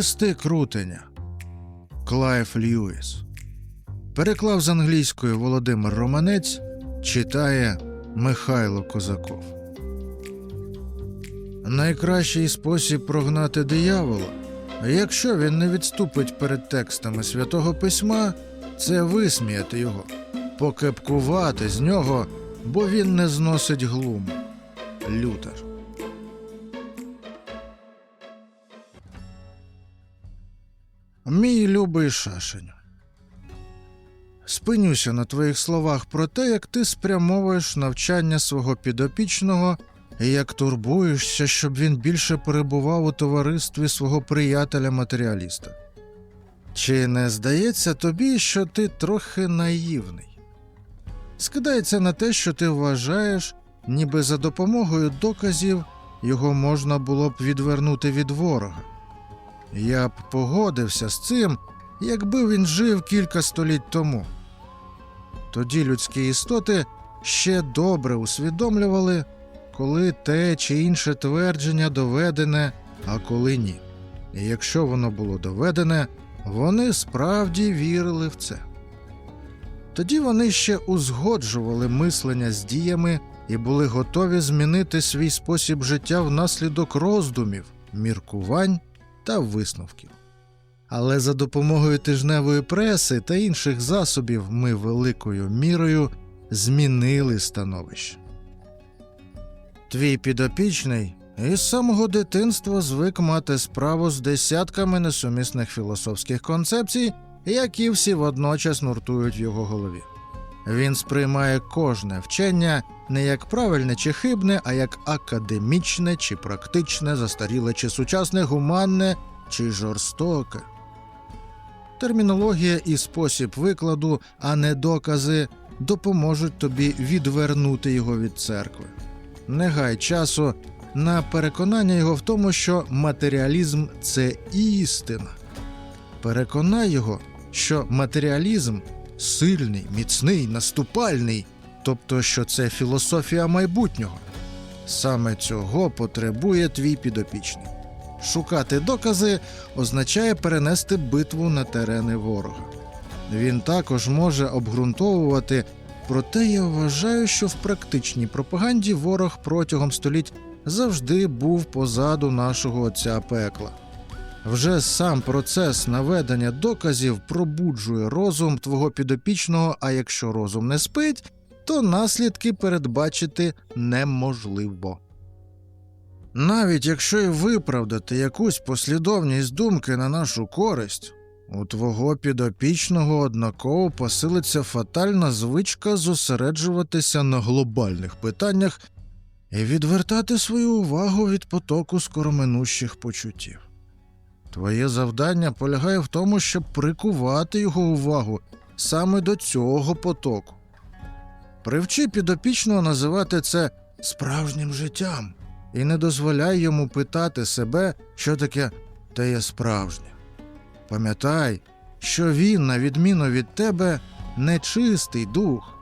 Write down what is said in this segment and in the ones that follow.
Листи крутення. Клайв Льюіс. Переклав з англійської Володимир Романець. Читає Михайло Козаков. Найкращий спосіб прогнати диявола, якщо він не відступить перед текстами святого письма, це висміяти його, покепкувати з нього, бо він не зносить глуму. Лютер. Мій любий шашеню. Спинюся на твоїх словах про те, як ти спрямовуєш навчання свого підопічного і як турбуєшся, щоб він більше перебував у товаристві свого приятеля-матеріаліста. Чи не здається тобі, що ти трохи наївний? Скидається на те, що ти вважаєш, ніби за допомогою доказів його можна було б відвернути від ворога. Я б погодився з цим, якби він жив кілька століть тому. Тоді людські істоти ще добре усвідомлювали, коли те чи інше твердження доведене, а коли ні. І якщо воно було доведене, вони справді вірили в це. Тоді вони ще узгоджували мислення з діями і були готові змінити свій спосіб життя внаслідок роздумів, міркувань та висновків. Але за допомогою тижневої преси та інших засобів ми великою мірою змінили становище. Твій підопічний із самого дитинства звик мати справу з десятками несумісних філософських концепцій, які всі водночас нуртують в його голові. Він сприймає кожне вчення не як правильне чи хибне, а як академічне чи практичне, застаріле чи сучасне, гуманне чи жорстоке. Термінологія і спосіб викладу, а не докази, допоможуть тобі відвернути його від церкви. Не гай часу на переконання його в тому, що матеріалізм це істина. Переконай його, що матеріалізм сильний, міцний, наступальний, тобто що це філософія майбутнього. Саме цього потребує твій підопічний. Шукати докази означає перенести битву на терени ворога. Він також може обґрунтовувати, проте я вважаю, що в практичній пропаганді ворог протягом століть завжди був позаду нашого отця пекла. Вже сам процес наведення доказів пробуджує розум твого підопічного, а якщо розум не спить, то наслідки передбачити неможливо. Навіть якщо й виправдати якусь послідовність думки на нашу користь, у твого підопічного однаково посилиться фатальна звичка зосереджуватися на глобальних питаннях і відвертати свою увагу від потоку скороминущих почуттів. Твоє завдання полягає в тому, щоб прикувати його увагу саме до цього потоку. Привчи підопічного називати це справжнім життям і не дозволяй йому питати себе, що таке те є справжнє. Пам'ятай, що він, на відміну від тебе, нечистий дух.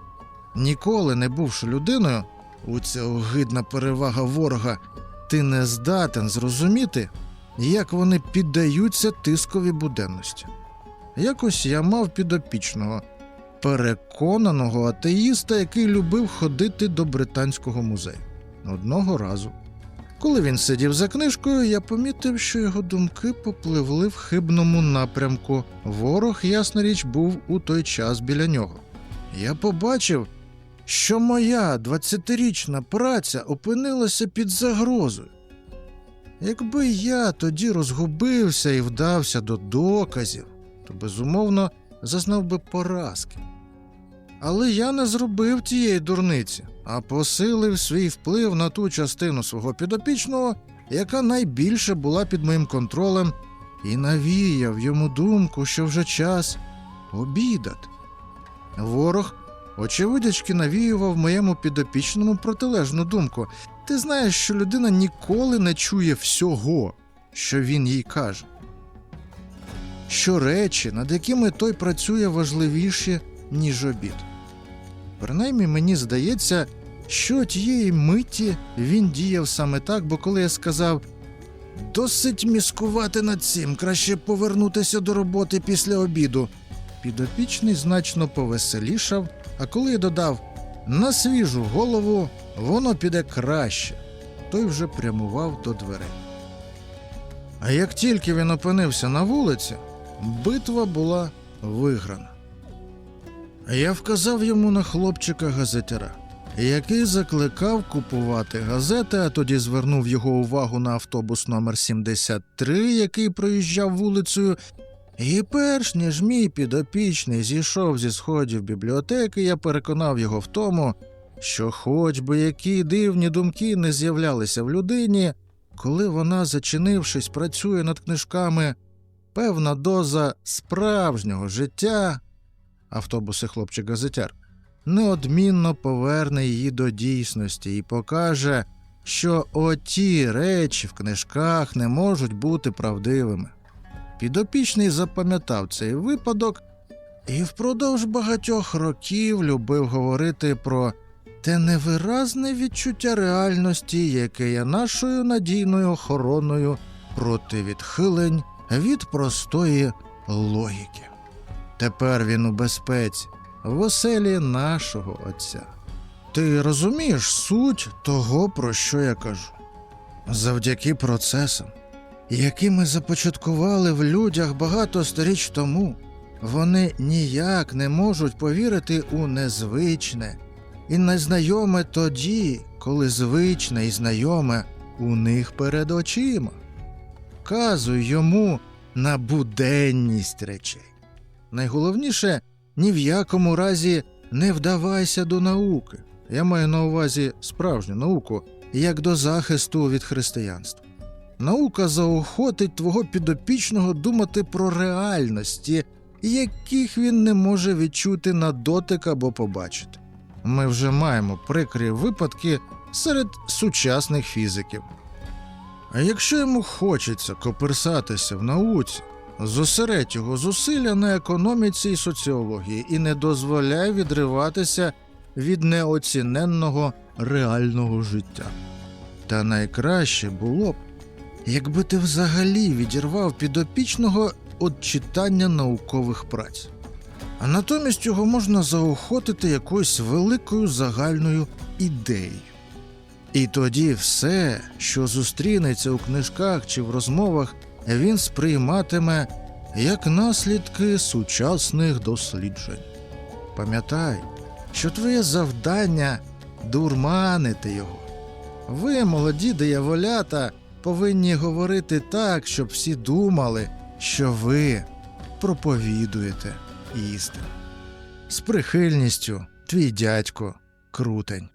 Ніколи не бувши людиною, у ця огидна перевага ворога, ти не здатен зрозуміти, як вони піддаються тискові буденності. Якось я мав підопічного, переконаного атеїста, який любив ходити до британського музею. Одного разу. Коли він сидів за книжкою, я помітив, що його думки попливли в хибному напрямку. Ворог, ясна річ, був у той час біля нього. Я побачив, що моя 20-річна праця опинилася під загрозою. Якби я тоді розгубився і вдався до доказів, то безумовно зазнав би поразки. Але я не зробив тієї дурниці, а посилив свій вплив на ту частину свого підопічного, яка найбільше була під моїм контролем, і навіяв йому думку, що вже час обідати. Ворог, очевидячки, навіював моєму підопічному протилежну думку. Ти знаєш, що людина ніколи не чує всього, що він їй каже. Що речі, над якими той працює, важливіші, ніж обід. Принаймні мені здається, що тієї миті він діяв саме так, бо коли я сказав Досить міскувати над цим, краще повернутися до роботи після обіду. Підопічний значно повеселішав, а коли додав на свіжу голову, воно піде краще. Той вже прямував до дверей. А як тільки він опинився на вулиці, битва була виграна. Я вказав йому на хлопчика газетяра, який закликав купувати газети, а тоді звернув його увагу на автобус номер 73, який проїжджав вулицею. І перш ніж мій підопічний зійшов зі сходів бібліотеки, я переконав його в тому, що, хоч би які дивні думки не з'являлися в людині, коли вона, зачинившись, працює над книжками, певна доза справжнього життя, автобуси хлопчик газетяр, неодмінно поверне її до дійсності і покаже, що оті речі в книжках не можуть бути правдивими. Підопічний запам'ятав цей випадок і впродовж багатьох років любив говорити про те невиразне відчуття реальності, яке є нашою надійною охороною проти відхилень від простої логіки. Тепер він у безпеці, в оселі нашого отця. Ти розумієш суть того, про що я кажу? Завдяки процесам, які ми започаткували в людях багато сторіч тому, вони ніяк не можуть повірити у незвичне і незнайоме тоді, коли звичне і знайоме у них перед очима. Вказуй йому на буденність речей. Найголовніше ні в якому разі не вдавайся до науки. Я маю на увазі справжню науку, як до захисту від християнства. Наука заохотить твого підопічного думати про реальності, яких він не може відчути на дотик або побачити. Ми вже маємо прикрі випадки серед сучасних фізиків. А якщо йому хочеться коперсатися в науці, зосередь його зусилля на економіці і соціології і не дозволяй відриватися від неоціненного реального життя. Та найкраще було б, якби ти взагалі відірвав підопічного від читання наукових праць. А натомість його можна заохотити якоюсь великою загальною ідеєю. І тоді все, що зустрінеться у книжках чи в розмовах, він сприйматиме як наслідки сучасних досліджень. Пам'ятай, що твоє завдання дурманити його. Ви, молоді дияволята, повинні говорити так, щоб всі думали, що ви проповідуєте істину. З прихильністю твій дядько Крутень.